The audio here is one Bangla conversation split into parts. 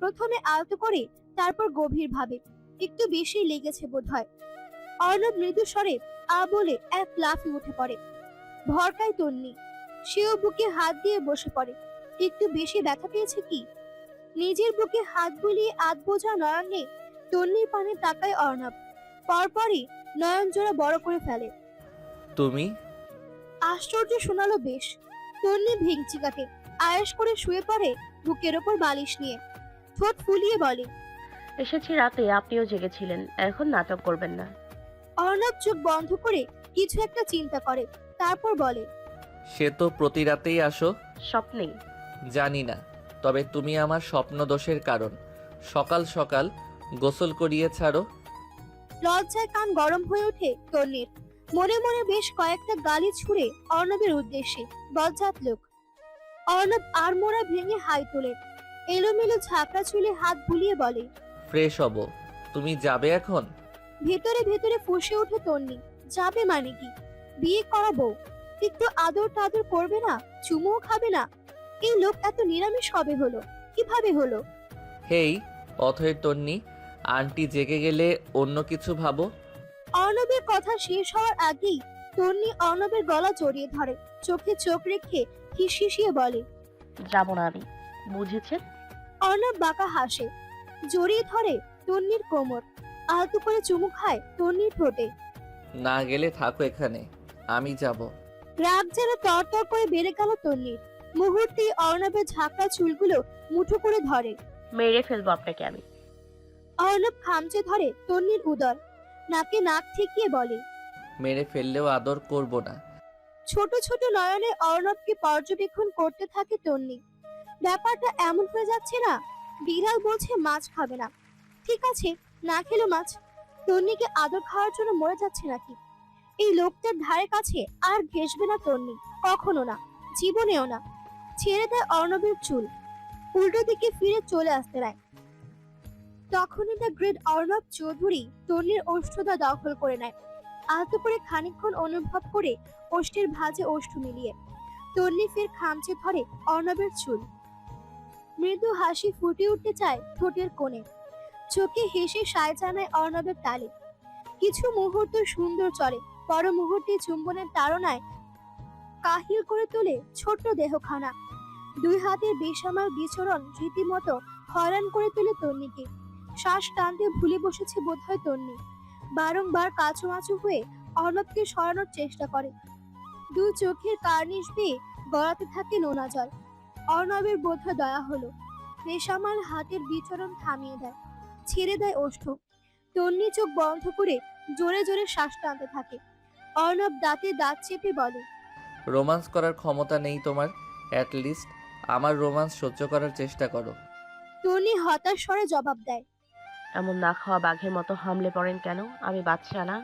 প্রথমে আলতো করে তারপর গভীর ভাবে একটু বেশি লেগেছে বোধ হয় অর্ণব মৃদু স্বরে আ বলে এক লাফে উঠে পড়ে। ভরকায় তন্নি সেও বুকে হাত দিয়ে বসে পড়ে। একটু বেশি ব্যথা পেয়েছে কি? নিজের বুকে হাত বুলিয়ে আধ বোঝা নয়নে তন্নির পানে তাকায় অর্ণব। পরপরই নয়ন জোড়া বড় করে ফেলে। তুমি? আশ্চর্য শোনালো বেশ। তন্নি ভেঙচি কাটে। আয়েস করে শুয়ে পড়ে বুকের ওপর বালিশ নিয়ে। ঠোঁট ফুলিয়ে বলে এসেছি রাতে আপনিও জেগেছিলেন এখন নাটক করবেন না। অর্ণব চোখ বন্ধ করে কিছু একটা চিন্তা করে তারপর বলে সে তো প্রতি রাতেই আসো? স্বপ্নেই। জানি না তবে তুমি আমার স্বপ্ন দোষের কারণ। সকাল সকাল গোসল করিয়ে ছাড়ো। লজ্জায় কান গরম হয়ে ওঠে তন্নির মনে মনে বেশ কয়েকটা গালি ছুড়ে অর্ণবের উদ্দেশ্যে বজ্জাত লোক। অর্ণব আর মোড়া ভেঙে হাই তোলে। এলোমেলো ঝাঁকড়া চুলে হাত বুলিয়ে বলে ফ্রেশ হব। তুমি যাবে এখন? ভেতরে ভেতরে ফুসে ওঠে তন্নি। যাবে মানে কি? বিয়ে করাবো? একটু আদর টাদর করবে না? চুমুও খাবে না? এই লোক এত নিরামিষ কবে হলো? কীভাবে হলো? হেই অথয়ের তন্নি আন্টি জেগে গেলে অন্য কিছু ভাবো? অর্ণবের কথা শেষ হওয়ার আগেই তন্নি অর্ণবের গলা জড়িয়ে ধরে। চোখে চোখ রেখে হিসিয়ে বলে যাব না আমি বুঝেছেন? অর্ণব বাঁকা হাসে জড়িয়ে ধরে তন্নির কোমর আলতো করে চুমু খায় তন্নির ঠোঁটে। না গেলে থাকো এখানে আমি যাব। রাগ যেন তরতর করে বেড়ে গেল তন্নির মুহূর্তেই অর্ণবের ঝাঁকড়া চুলগুলো মুঠো করে ধরে। মেরে ফেলব আপনাকে আমি। অর্ণব খামচে ধরে তন্নির উদর নাকে নাক ঠেকিয়ে বলে মেরে ফেললেও আদর করব না ছোট ছোট নয়নে অর্ণবকে পর্যবেক্ষণ করতে থাকে তন্নি। ব্যাপারটা এমন হয়ে যাচ্ছে না, বিড়াল বলছে মাছ খাবে না। ঠিক আছে, না খেলো মাছ। তন্নিকে আদর খাওয়ার জন্য মরে যাচ্ছে নাকি? এই লোকটার ধারে কাছে আর ঘেসবে না তন্নি, কখনো না, জীবনেও না। ছেড়ে দেয় অর্ণবের চুল। উল্টো দিকে ফিরে চলে আসতে নেয়। তখনই দ্য গ্রেট অর্ণব চৌধুরী তন্নির ওষ্ঠদা দখল করে নেয়। আলতো করে খানিকক্ষণ অনুভব করে ওষ্ঠের ভাঁজে ওষ্ঠ মিলিয়ে। তন্নি ফের খামচে ধরে অর্ণবের চুল। মৃদু হাসি ফুটে উঠতে চায় ঠোঁটের কোণে। চোখে হেসে সায় জানায় অর্ণবের তালে। কিছু মুহূর্ত সুন্দর চলে পর মুহূর্তে চুম্বনের তাড়নায় কাহিল করে তোলে ছোট্ট দেহখানা। দুই হাতের বেসামাল বিচরণ রীতিমতো হয়রান করে তোলে তন্নিকে শ্বাস টানতে ভুলে বসেছে বোধহয় তন্নি বারংবার কাঁচুমাচু হয়ে অর্ণবকে সরানোর চেষ্টা করে। দু চোখের কার্নিশ দিয়ে গড়াতে থাকে নোনা জল। অর্ণবের বোধহয় দয়া হলো। রেশামাল হাতের বিচরণ থামিয়ে দেয় ছেড়ে দেয় ওষ্ঠ। তন্নি চোখ বন্ধ করে জোরে জোরে শ্বাস টানতে থাকে। অর্ণব দাঁতে দাঁত চেপে বলে রোমান্স করার ক্ষমতা নেই তোমার। অ্যাট লিস্ট আমার রোমান্স সহ্য করার চেষ্টা করো। তন্নি হতাশ স্বরে জবাব দেয় এমন না খাওয়া বাঘের মতো হামলে পড়েন কেন? আমি বাচ্চা না?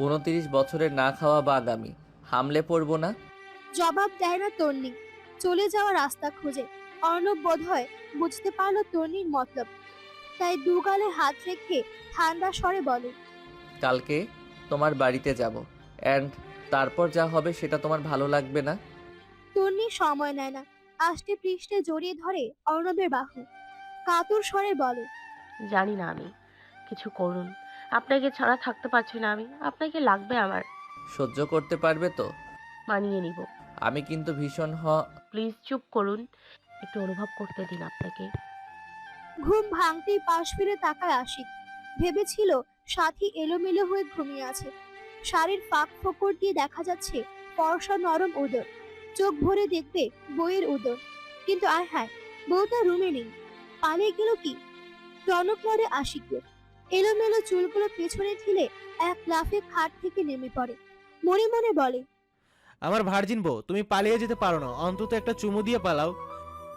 উনতিরিশ বছরের না খাওয়া বাঘ আমি। হামলে পড়ব না? জবাব দেয় না তন্নি। চলে যাওয়া রাস্তা খুঁজে। অর্ণব বোধহয় বুঝতে পারল তন্নির মতলব। তাই দুগালে হাত রেখে ঠান্ডা স্বরে বলে কালকে তোমার বাড়িতে যাব অ্যান্ড তারপর যা হবে সেটা তোমার ভালো লাগবে না? তন্নি সময় নেয় না। আষ্টে পৃষ্ঠে জড়িয়ে ধরে অর্ণবের বাহু। কাতর স্বরে বলে জানি না আমি। কিছু করুন। আপনাকে ছাড়া থাকতে পারছি না আমি। আপনাকে লাগবে আমার। সহ্য করতে পারবে তো? মানিয়ে নিব। আমি কিন্তু ভীষণ হ প্লিজ চুপ করুন। একটু অনুভব করতে দিন আপনাকে। ঘুম ভাঙতেই পাশ ফিরে তাকায় আশিক। ভেবেছিল সাথী এলোমেলো হয়ে ঘুমিয়ে আছে। শাড়ির ফাঁক ফোকর দিয়ে দেখা যাচ্ছে ফর্সা নরম উদর। চোখ ভরে দেখবে বইয়ের উদর। কিন্তু আয় হায় বউটা রুমে নেই। পালিয়ে গেল কি? টনক নড়ে আশিকের। এলোমেলো চুলগুলো পেছনে ঠেলে এক লাফে খাট থেকে নেমে পড়ে। মনে মনে বলে আমার ভার্জিন বউ তুমি পালিয়ে যেতে পারো না। অন্তত একটা চুমু দিয়ে পালাও।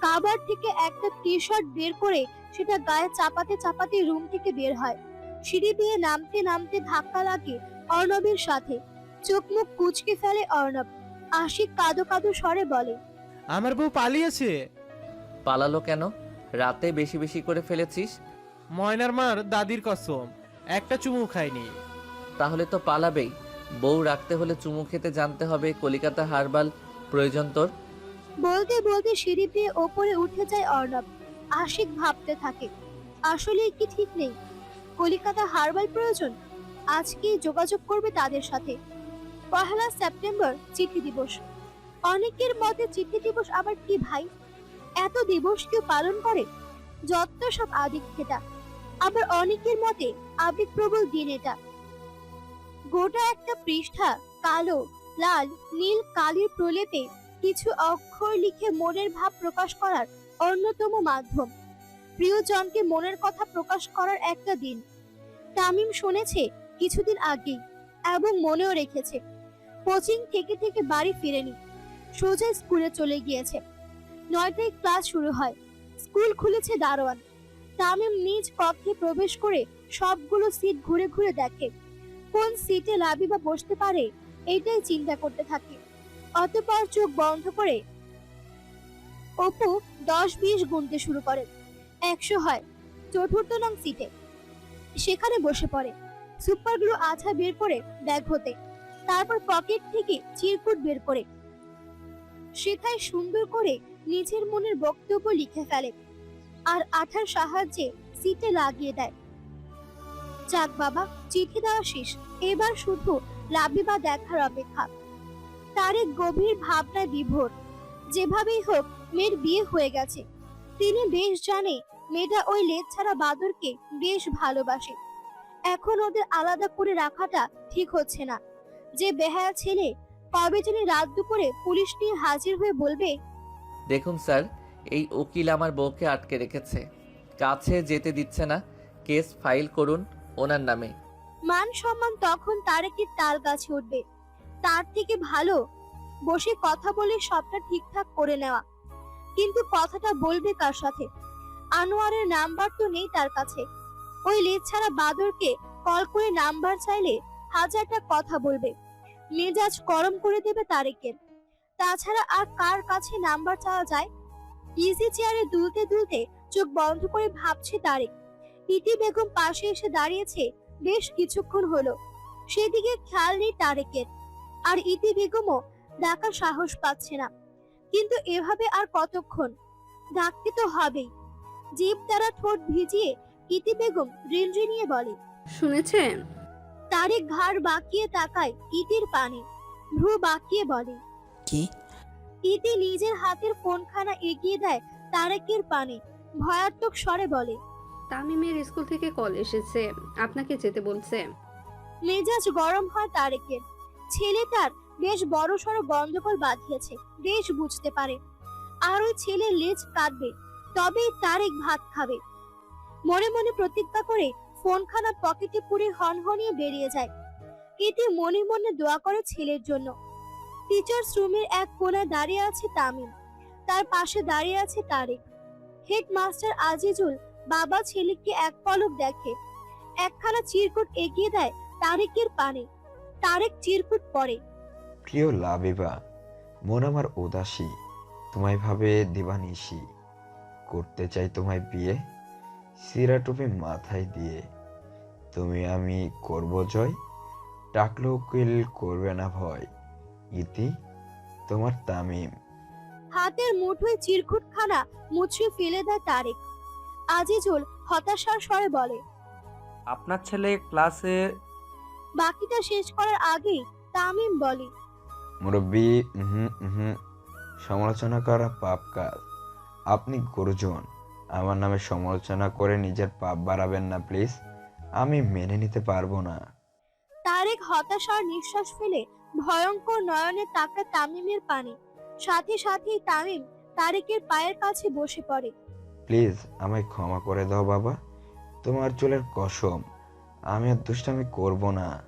কাবার থেকে একটা টি শার্ট বের করে সেটা গায়ে চাপাতে চাপাতে রুম থেকে বের হয়। সিঁড়ি দিয়ে নামতে নামতে ধাক্কা লাগে অর্ণবের সাথে। চোখ মুখ কুচকে ফেলে অর্ণব। আশিক কাদো কাদো স্বরে বলে আমার বউ পালিয়েছে। পালালো কেন? রাতে বেশি বেশি করে ফেলেছিস? ময়নার মার দাদির কসম একটা চুমু খায়নি তাহলে তো পালাবেই। বউ রাখতে হলে চুমু খেতে জানতে হবে, কলিকাতা হারবাল প্রয়োজন তোর? বলতে বলতে সিঁড়ি পেয়ে ওপরে উঠে যায় অর্ণব। আশিক ভাবতে থাকে, আসলে কি ঠিক নেই? কলিকাতা হারবার প্রয়োজন? আজকেই যোগাযোগ করবে তাদের সাথে? পহেলা সেপ্টেম্বর চিঠি দিবস। অনেকের মতে চিঠি দিবস আবার কি ভাই? এত দিবস কেউ পালন করে? যত সব আদিক খেটা আবার অনেকের মতে আবেগপ্রবল দিন এটা। গোটা একটা পৃষ্ঠা কালো, লাল, নীল কালির প্রলেপে কিছু অক্ষর লিখে মনের ভাব প্রকাশ করার অন্যতম মাধ্যম। প্রিয়জনকে মনের কথা প্রকাশ করার একটা দিন। তামিম শুনেছে কিছুদিন আগেই এবং মনেও রেখেছে। কোচিং থেকে থেকে বাড়ি ফিরেনি। সোজা স্কুলে চলে গিয়েছে। নয়টায় ক্লাস শুরু হয়। স্কুল খুলেছে দারোয়ান। তামিম নিজ কক্ষে প্রবেশ করে সবগুলো সিট ঘুরে ঘুরে দেখে। কোন সিটে লাবিবা বসতে পারে, এইটাই চিন্তা করতে থাকে। অতপর চোখ বন্ধ করে অপু দশ বিশ গুনতে শুরু করে। একশো হয়, চতুর্থ নং সিটে সেখানে বসে পড়ে। সুপারগ্লু আঠা বের করে ব্যাগ হতে। তারপর পকেট থেকে চিরকুট বের করে। সেথায় সুন্দর করে নিজের মনের বক্তব্য লিখে ফেলে। আর আঠার সাহায্যে সিটে লাগিয়ে দেয়। যাক বাবা, চিঠি দেওয়া শেষ। এবার শুধু লাবিবা দেখার অপেক্ষা। তারেক গভীর ভাবনায় বিভোর। যেভাবেই হোক, মেয়ের বিয়ে হয়ে গেছে। তিনি বেশ জানে মেয়েটা ওই লেজ ছাড়া বাদরকে বেশ ভালোবাসে। এখন ওদের আলাদা করে রাখাটা ঠিক হচ্ছে না। যে বেহায়া ছেলে কবে জানি রাত দুপুরে পুলিশ নিয়ে হাজির হয়ে বলবে, দেখুন স্যার, এই উকিল আমার বউকে আটকে রেখেছে। কাছে যেতে দিচ্ছে না। কেস ফাইল করুন ওনার নামে। মান সম্মান তখন তারেকের তাল গাছে উঠবে। তার থেকে ভালো বসে কথা বলে সবটা ঠিকঠাক করে নেওয়া। কিন্তু কথাটা বলবে কার সাথে? আনোয়ারের নাম্বার তো নেই তার কাছে। ওই লেজ ছাড়া বাদরকে কল করে নাম্বার চাইলে হাজারটা কথা বলবে। মেজাজ গরম করে দেবে তারেকের। তাছাড়া আর কার কাছে নাম্বার চাওয়া যায়? ইজি চেয়ারে দুলতে দুলতে চোখ বন্ধ করে ভাবছে তারেক। ইতি বেগম পাশে এসে দাঁড়িয়েছে বেশ কিছুক্ষণ হলো। সেদিকে খেয়াল নেই তারেকের। আর ইতি বেগমও ডাকার সাহস পাচ্ছে না। কিন্তু এভাবে আর কতক্ষণ? ডাকতে তো হবেই। জীব দ্বারা ঠোঁট ভিজিয়ে ইতি বেগম রিনরিনিয়ে বলে শুনেছেন? তারেক ঘাড় বাঁকিয়ে তাকায় ইতির পানে। ভ্রু বাঁকিয়ে বলে কি? ইতি নিজের হাতের ফোনখানা এগিয়ে দেয় তারেকের পানে। ভয়াত্মক স্বরে বলে তামিমের স্কুল থেকে কল এসেছে। আপনাকে যেতে বলছে। মেজাজ গরম হয় তারেকের। ছেলেটার বেশ বড় সড়ো গন্ডগোল বাঁধিয়েছে, বেশ বুঝতে পারে। আর ওই ছেলে লেজ কাটবে, তবেই তারেক ভাত খাবে। মনে মনে প্রতিজ্ঞা করে ফোনখানা পকেটে পুরে হনহনিয়ে বেরিয়ে যায়। এতে মনে মনে দোয়া করে ছেলের জন্য। টিচার্স রুমের এক কোণায় দাঁড়িয়ে আছে তামিম। তার পাশে দাঁড়িয়ে আছে তারেক। হেডমাস্টার আজিজুল বাবা ছেলেকে এক পলক দেখে। একখানা চিরকুট এগিয়ে দেয় তারেকের পানে। তারেক চিরকুট পড়ে প্রিয় লাবিবা মন আমার উদাসী তোমায় ভাবে দিবানিশি। করতে চাই তোমায় বিয়ে সিরা টুপি মাথায় দিয়ে। তুমি আমি করব জয় টাকলো উকিল করবে না ভয়। ইতি তোমার তামিম। হাতের মুঠোয় চিরকুটখানা মুছিয়ে ফেলে দেয় তারেক। আজিজুল হতাশার স্বরে বলে আপনার ছেলে ক্লাসে বাকিটা শেষ করার আগেই তামিম বলে মুরব্বী হুম হুম সমালোচনা করা পাপ কাজ। আপনি গুরুজন। আমার নামে সমালোচনা করে নিজের পাপ বাড়াবেন না প্লিজ। আমি মেনে নিতে পারব না। তারেক হতাশার নিঃশ্বাস ফেলে ভয়ঙ্কর নয়নে তাকা তামিমের পানে। সাথে সাথেই তামিম তারেকের পায়ের কাছে বসে পড়ে। প্লিজ আমায় ক্ষমা করে দাও বাবা। তোমার চুলের কসম। আমি আর দুষ্টামি করব না।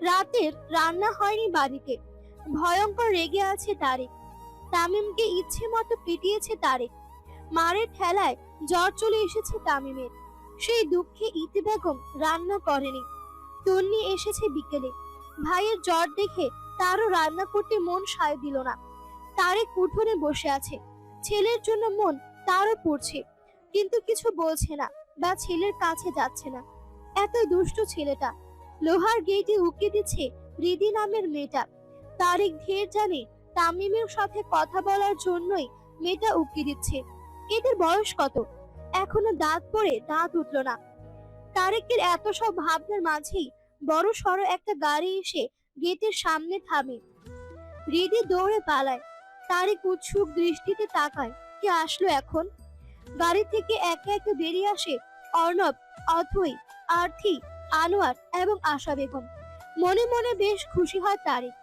রাতের রান্না হয়নি বাড়িতে। ভয়ঙ্কর রেগে আছে তারেক তামিমকে ইচ্ছে মতো পিটিয়েছে তারেক মারের ঠেলায় জ্বর চলে এসেছে তামিমের। সেই দুঃখে ইতি বেগম রান্না করেনি। তন্নি এসেছে বিকেলে। ভাইয়ের জ্বর দেখে তারও রান্না করতে মন সায় দিল না। তারেক উঠোনে বসে আছে। ছেলের জন্য মন তারও পড়ছে। কিন্তু কিছু বলছে না বা ছেলের কাছে যাচ্ছে না। এত দুষ্টু ছেলেটা। লোহার গেটে উকি দিচ্ছে রিদি নামের মেয়েটা। তারিক ধীর জানে তামিমের সাথে কথা বলার জন্যই মেয়েটা উকি দিচ্ছে। এদের বয়স কত? এখনও দাঁত পড়ে দাঁত উঠল না। তারেকের এত সব ভাবনার মাঝেই বড় সড়ো একটা গাড়ি এসে গেটের সামনে থামে। রিদি দৌড়ে পালায়। তারেক উৎসুক দৃষ্টিতে তাকায়, কে আসলো এখন? গাড়ি থেকে একে একে বেরিয়ে আসে অর্ণব অথই আর্থি আনোয়ার এবং আশা বেগম। মনে মনে বেশ খুশি হয় তারেক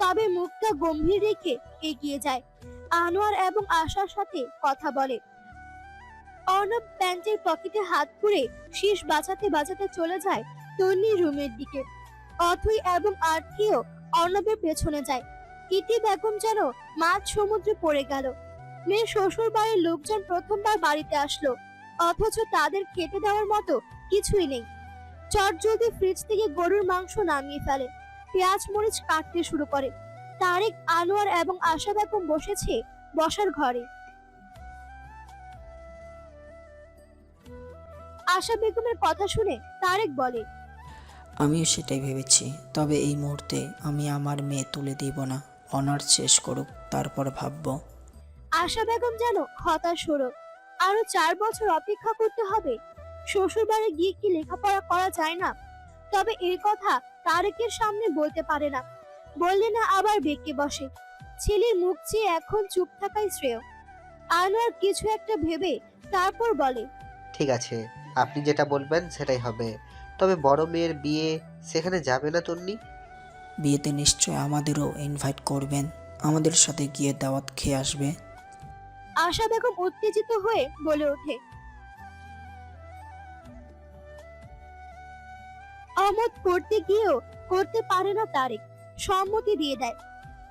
তবে মুখটা গম্ভীর রেখে এগিয়ে যায়। আনোয়ার এবং আশার সাথে কথা বলে। অর্ণব প্যান্টের পকেটে হাত পুরে শীষ বাঁচাতে বাঁচাতে চলে যায় তন্নি রুমের দিকে। অথই এবং আর্থিও অর্ণবের পেছনে যায়। ইতি বেগম যেন মাঝ সমুদ্রে পড়ে গেল। মেয়ের শ্বশুর বাড়ির লোকজন প্রথমবার বাড়িতে আসলো। অথচ তাদের খেতে দেওয়ার মতো কিছুই নেই। চট জলদি ফ্রিজ থেকে গরুর মাংস নামিয়ে ফেলে। পেঁয়াজ, মরিচ কাটতে শুরু করে। তারেক, আনোয়ার এবং আশা বেগম বসেছে বসার ঘরে। আশা বেগমের কথা শুনে তারেক বলে, আমিও সেটাই ভেবেছি। তবে এই মুহূর্তে আমি আমার মেয়ে তুলে দিব না। অনার্স শেষ করুক, তারপর ভাববো। আশা বেগম যেন হতাশ হলো। আরও চার বছর অপেক্ষা করতে হবে। শ্বশুর বাড়ি গিয়ে কি লেখাপড়া করা যায় না? তবে এই কথা তারেকের সামনে বলতে পারে না। বললে না আবার বেঁকে বসে। ছেলের মুখ চেয়ে এখন চুপ থাকাই শ্রেয়। আনোয়ার কিছু একটা ভেবে তারপর বলে ঠিক আছে আপনি যেটা বলবেন সেটাই হবে। তবে বড় মেয়ের বিয়ে সেখানে যাবে না তন্নি? বিয়েতে নিশ্চয় আমাদেরও ইনভাইট করবেন। আমাদের সাথে গিয়ে দাওয়াত খেয়ে আসবে। আশা বেগম উত্তেজিত হয়ে বলে ওঠে। অমত করতে গিয়েও করতে পারে না তারেক, সম্মতি দিয়ে দেয়।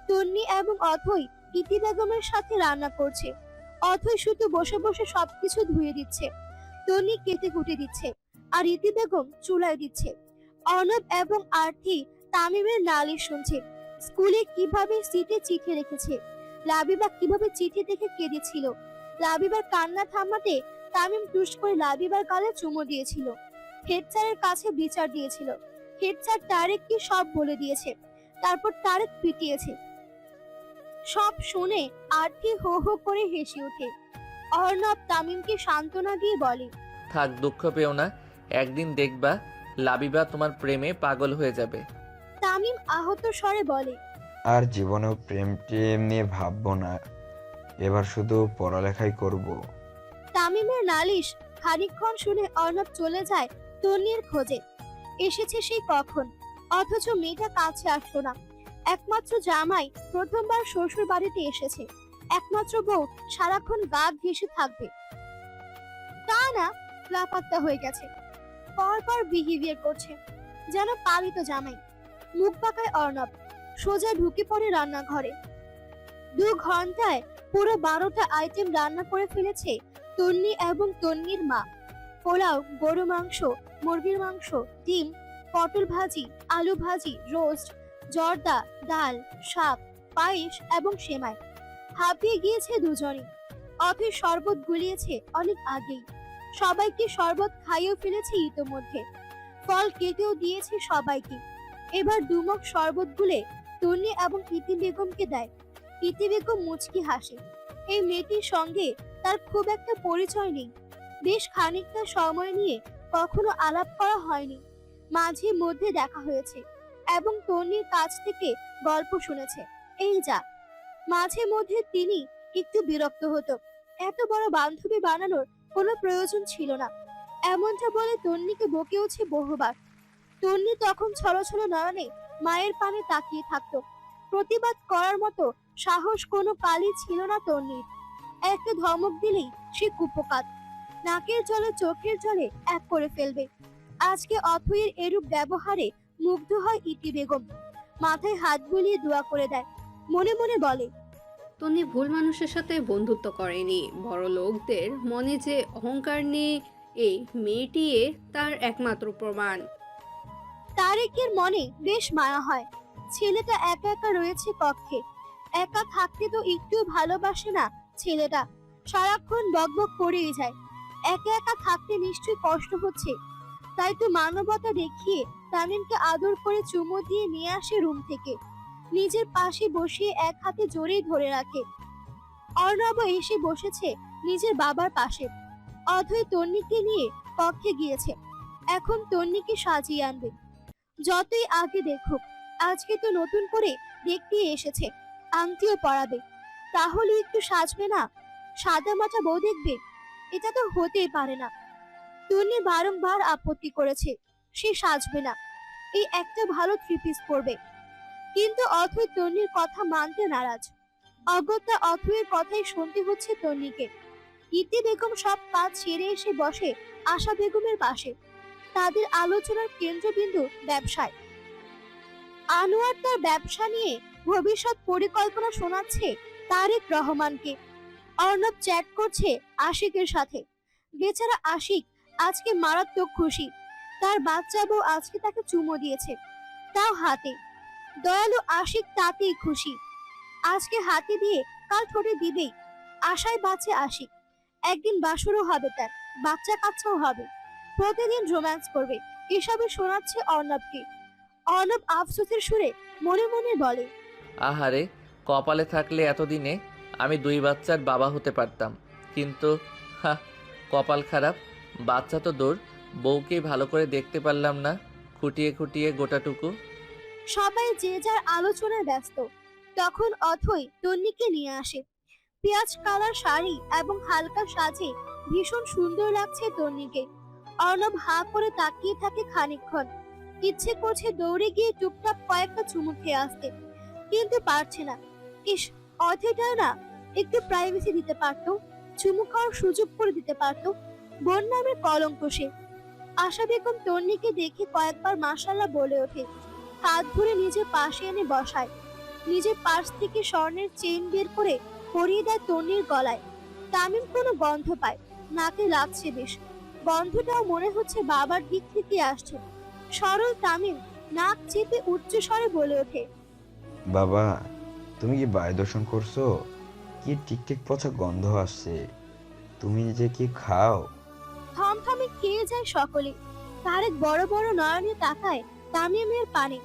তন্নি এবং অথই ইতি বেগমের সাথে রান্না করছে। অথই শুধু বসে বসে সবকিছু ধুয়ে দিচ্ছে। তন্নি কেটে কুটে দিচ্ছে আর ইতি বেগম চুলায় দিচ্ছে। অনব এবং আর্থি তামিমের নালিশ শুনছে, স্কুলে কীভাবে সিটে চিঠি রেখেছে। লাবিবা কীভাবে চিঠি দেখে কেঁদেছিল? লাবিবার কান্না থামাতে তামিম টুস করে লাবিবার গালে চুমু দিয়েছিল। হেড স্যারের কাছে বিচার দিয়েছিল। হেড স্যার তারেক কি সব বলে দিয়েছে। তারপর তারেক পিটিয়েছে। সব শুনে আর্থি হো হো করে হেসে ওঠে। অর্ণব তামিমকে সান্ত্বনা দিয়ে বলে থাক দুঃখ পেও না। একদিন দেখবা লাবিবা তোমার প্রেমে পাগল হয়ে যাবে। তামিম আহত স্বরে বলে আর জীবনেও প্রেম টেম নিয়ে ভাববো না। এবার শুধু পড়ালেখাই করব। তামিমের নালিশ খানিকক্ষণ শুনে অর্ণব চলে যায় তন্নির খোঁজে। এসেছে সেই কখন? অথচ মেয়েটা কাছে আসলো না। একমাত্র জামাই প্রথমবার শ্বশুর বাড়িতে এসেছে। একমাত্র বউ সারাক্ষণ গা ঘেসে থাকবে। তা না, লাপাত্তা হয়ে গেছে। পরপর বিহেভিয়ার করছে। যেন পালিত জামাই। মুখ পাকায় অর্ণব। সোজা ঢুকে পড়ে রান্নাঘরে। দু ঘন্টায় পুরো বারোটা আইটেম রান্না করে ফেলেছে তন্নি এবং তন্নির মা। পোলাও, গরু মাংস, মুরগির মাংস, ডিম, পটল ভাজি, আলু ভাজি রোস্ট জর্দা, ডাল শাক পায়েস এবং সেমাই। হাঁপিয়ে গিয়েছে দুজনে অফিস শরবত গুলিয়েছে অনেক আগেই। সবাইকে শরবত খাইয়েও ফেলেছে ইতোমধ্যে। ফল কেটেও দিয়েছে সবাইকে। এবার দুমক শরবত গুলে তন্নি এবং ইতি বেগমকে দেয়। ইতি বেগম মুচকি হাসে। এই মেয়েটির সঙ্গে তার খুব একটা পরিচয় নেই। বেশ খানিকটা সময় নিয়ে কখনো আলাপ করা হয়নি। মাঝে মধ্যে দেখা হয়েছে এবং তন্নির কাছ থেকে গল্প শুনেছে। এই যা। মাঝে মধ্যে তিনি একটু বিরক্ত হতো। এত বড় বান্ধবী বানানোর কোনো প্রয়োজন ছিল না। এমনটা বলে তন্নিকে বকেওছে বহুবার। তন্নি তখন ছলো ছলো নয়নে মায়ের পানে তাকিয়ে থাকতো। প্রতিবাদ করার মতো সাহস কোনো কালই ছিল না তন্নির। একটা ধমক দিলেই সে কুপকাত। নাকের জলে, চোখের জলে এক করে ফেলবে। আজকে অথইয়ের এরূপ ব্যবহারে মুগ্ধ হয় ইতি বেগম। মাথায় হাত বুলিয়ে দোয়া করে দেয়। মনে মনে বলে, তন্নি ভুল মানুষের সাথে বন্ধুত্ব করেনি। বড় লোকদের মনে যে অহংকার নিয়ে এই মেয়েটি তার একমাত্র প্রমাণ। তারেকের মনে বেশ মায়া হয়। ছেলেটা একা একা রয়েছে কক্ষে। একা থাকতে তো একটু ভালোবাসে না ছেলেটা। সারাক্ষণ বকবক করেই যায়। একা একা থাকতে নিশ্চয়ই কষ্ট হচ্ছে। তাই তো মানবতা দেখিয়ে তামিমকে আদর করে চুমু দিয়ে নিয়ে আসে রুম থেকে। নিজের পাশে বসিয়ে এক হাতে জোরেই ধরে রাখে। অর্ণব এসে বসেছে নিজের বাবার পাশে। অথই তন্নিকে নিয়ে কক্ষে গিয়েছে। এখন তন্নিকে সাজিয়ে আনবে। যতই আগে দেখুক, আজকে তো নতুন করে দেখতে এসেছে, আংটিও পরাবে। তাহলে একটু সাজবে না? সাদা মাটা বউ দেখবে? এটা তো হতেই পারে না। তন্নি বারংবার আপত্তি করেছে, সে সাজবে না। এই একটা ভালো থ্রি পিস পরবে। কিন্তু অথই তন্নির কথা মানতে নারাজ। অগত্যা অথয়ের কথাই শুনতে হচ্ছে তন্নিকে। ইতি বেগম সব কাজ ছেড়ে এসে বসে আশা বেগমের পাশে। তাদের আলোচনার কেন্দ্রবিন্দু ব্যবসায়। আনোয়ার তার ব্যবসা নিয়ে ভবিষ্যৎ পরিকল্পনা শোনাচ্ছে তারেক রহমানকে। অর্ণব চ্যাট করছে আশিকের সাথে। বেচারা আশিক আজকে মারাত্মক খুশি। তার বাচ্চা বউ আজকে তাকে চুমো দিয়েছে। তাও হাতে। দয়ালু আশিক তাতেই খুশি। আজকে হাতে দিয়ে কাল ঠোঁটে দিবেই। আশায় বাঁচে আশিক। একদিন বাসরও হবে তার, বাচ্চা কাচ্চাও হবে। প্রতিদিন রোম্যান্স করবে। এসবে শোনাচ্ছে অর্ণবকে। অর্ণব আফসোসের সুরে মনে মনে বলে আহারে কপালে থাকলে এতদিনে আমি দুই বাচ্চার বাবা হতে পারতাম। কিন্তু হা কপাল খারাপ। বাচ্চা তো দূর বউকেই ভালো করে দেখতে পারলাম না। খুঁটিয়ে খুঁটিয়ে গোটাটুকু। সবাই যে যার আলোচনায় ব্যস্ত তখন অথই তন্নিকে নিয়ে আসে। পেঁয়াজ কালার শাড়ি এবং হালকা সাজে ভীষণ সুন্দর লাগছে তন্নিকে। অর্ণব হাঁ করে তাকিয়ে থাকে খানিকক্ষণ। ইচ্ছে করছে দৌড়ে গিয়ে টুকটাক কয়েকটা চুমু খেয়ে আসতে, কিন্তু পারছে না। ইস অথৈটাও না একটু প্রাইভেসি দিতে পারতো, চুমু খাওয়ার সুযোগ করে দিতে পারতো। বোন নামের কলঙ্ক সে। আশা বেগম তন্নিকে দেখে কয়েকবার মাসাল্লাহ বলে ওঠে। হাত ধরে নিজের পাশে এনে বসায়। নিজের পাশ থেকে স্বর্ণের চেইন বের করে পরিয়ে দেয় তন্নির গলায়। তামিম কোনো গন্ধ পায়, নাকে লাগছে বেশ। গন্ধটাও মনে হচ্ছে বাবার দিক থেকে আসছে সরল তামিম নাক চেপে উচ্চ স্বরে বলে ওঠে বাবা তুমি কি বায়ু দর্শন করছ? কি টিকটিক পচা গন্ধ আসছে? তুমি যে কি খাও? থমথমে খেয়ে যায় সকলে। তারেক বড় বড় নয়নে তাকায় তামিমের পানে।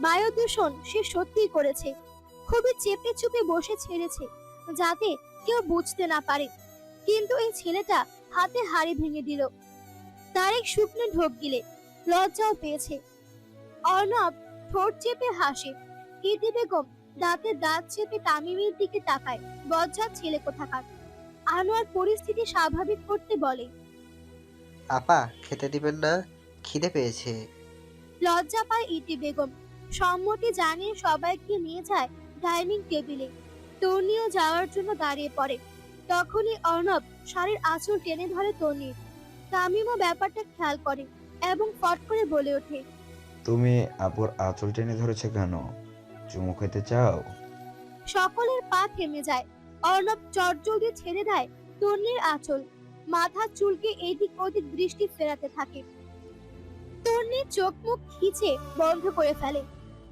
বায়ু দূষণ সে সত্যিই করেছে। খুবই চেপে চুপে বসে ছেড়েছে যাতে কেউ বুঝতে না পারে। কিন্তু এই ছেলেটা হাতে হাড়ি ভেঙে দিল। তারেক শুকনো ঢোক গিলে লজ্জাও পেয়েছে। অর্ণব ঠোঁট চেপে হাসে। ইতি বেগম দাঁতে দাঁত চেপে তামিমের দিকে তাকায়। বজ্জাত ছেলে কোথাকার? আনোয়ার পরিস্থিতি স্বাভাবিক করতে বলে। আপা খেতে দিবেন না? খিদে পেয়েছে। লজ্জা পায় ইতি বেগম। সম্মতি জানিয়ে সবাইকে নিয়ে যায় ডাইনিং টেবিলে। তর্নিও যাওয়ার জন্য দাঁড়িয়ে পড়ে। তখনই অর্ণব শাড়ির আঁচল টেনে ধরে তর্নির তামিমও ব্যাপারটা খেয়াল করে এবং ফট করে বলে ওঠে তুমি আপুর আঁচল টেনে ধরেছে কেন? চুমু খেতে চাও? সকলের পা থেমে যায়। অর্ণব চটজলদি ছেড়ে দেয় তন্নির আঁচল। মাথা চুলকে এদিক ওদিক দৃষ্টি ফেরাতে থাকে। তন্নির চোখ মুখ খিচে বন্ধ করে ফেলে।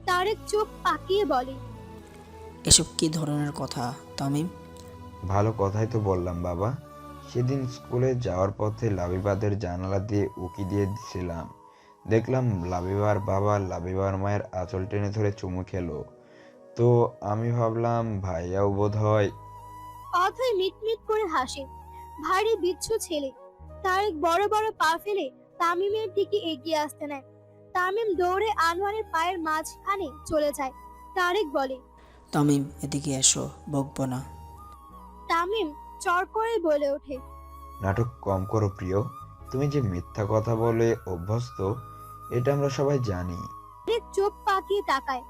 তারেক চোখ পাকিয়ে বলে এসব কি ধরনের কথা তামিম? ভালো কথাই তো বললাম বাবা। সেদিন স্কুলে যাওয়ার পথে লাবিবাদের জানালা দিয়ে উকি দিয়ে দিছিলাম। দেখলাম লাবিবার বাবা লাবিবার মায়ের আঁচল টেনে ধরে চুমু খেলো। তো আমি ভাবলাম ভাইয়াও বোধ হয় অথই মিটমিট করে হাসে। ভারী বিচ্ছু ছেলে। তারেক বড় বড় পা ফেলে তামিমের দিকে এগিয়ে আসতে নেয়। তামিম দৌড়ে আনোয়ারের পায়ের মাঝখানে চলে যায়। তারেক বলে তামিম এদিকে এসো বকবো না। তামিম চর করে বলে ওঠে। নাটক কম করো প্রিয়। তুমি যে মিথ্যা কথা বলে অভ্যস্ত এটা আমরা সবাই জানি। তারেক চোখ পাকিয়ে তাকায়।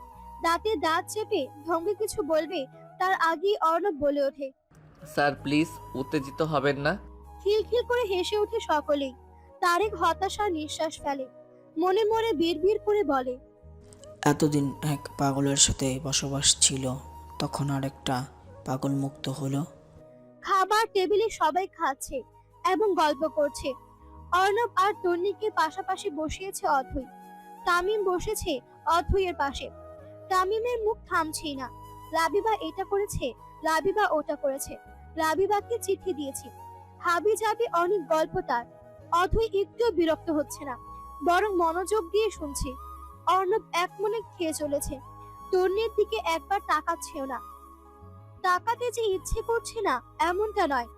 দাঁতে দাঁত চেপে ধঙ্গে কিছু বলবে তার আগেই অর্ণব বলে ওঠে। স্যার প্লিজ উত্তেজিত হবেন না। খিলখিল করে হেসে ওঠে সকলেই। তারেক হতাশার নিঃশ্বাস ফেলে। মনে মনে বিড়বিড় করে বলে এতদিন এক পাগলের সাথে বসবাস ছিল তখন আরেকটা পাগল মুক্ত হলো। খাবার টেবিলে সবাই খাচ্ছে এবং গল্প করছে। অর্ণব আর তন্নিকে পাশাপাশি বসিয়েছে অথই। তামিম বসেছে অথইয়ের পাশে। তামিমের মুখ থামছেই না। লাবিবা এটা করেছে লাবিবা ওটা করেছে। লাবিবাকে চিঠি দিয়েছি। হাবি যাবি অনেক গল্প তার। অথই একটু বিরক্ত হচ্ছে না, বরং মনোযোগ দিয়ে শুনছে। অর্ণব এক মনে খেয়ে চলেছে। তন্নির দিকে একবার তাকাচ্ছেও না। তাকাতে যে ইচ্ছে করছে না, এমনটা নয়।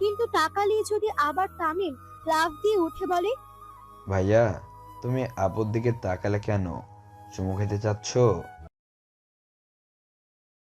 কিন্তু টাকা নিয়ে যদি আবার তামিম লাভ দিয়ে উঠে বলে, ভাইয়া, তুমি আপুর দিকে তাকালে কেন? চুমু খেতে চাচ্ছ?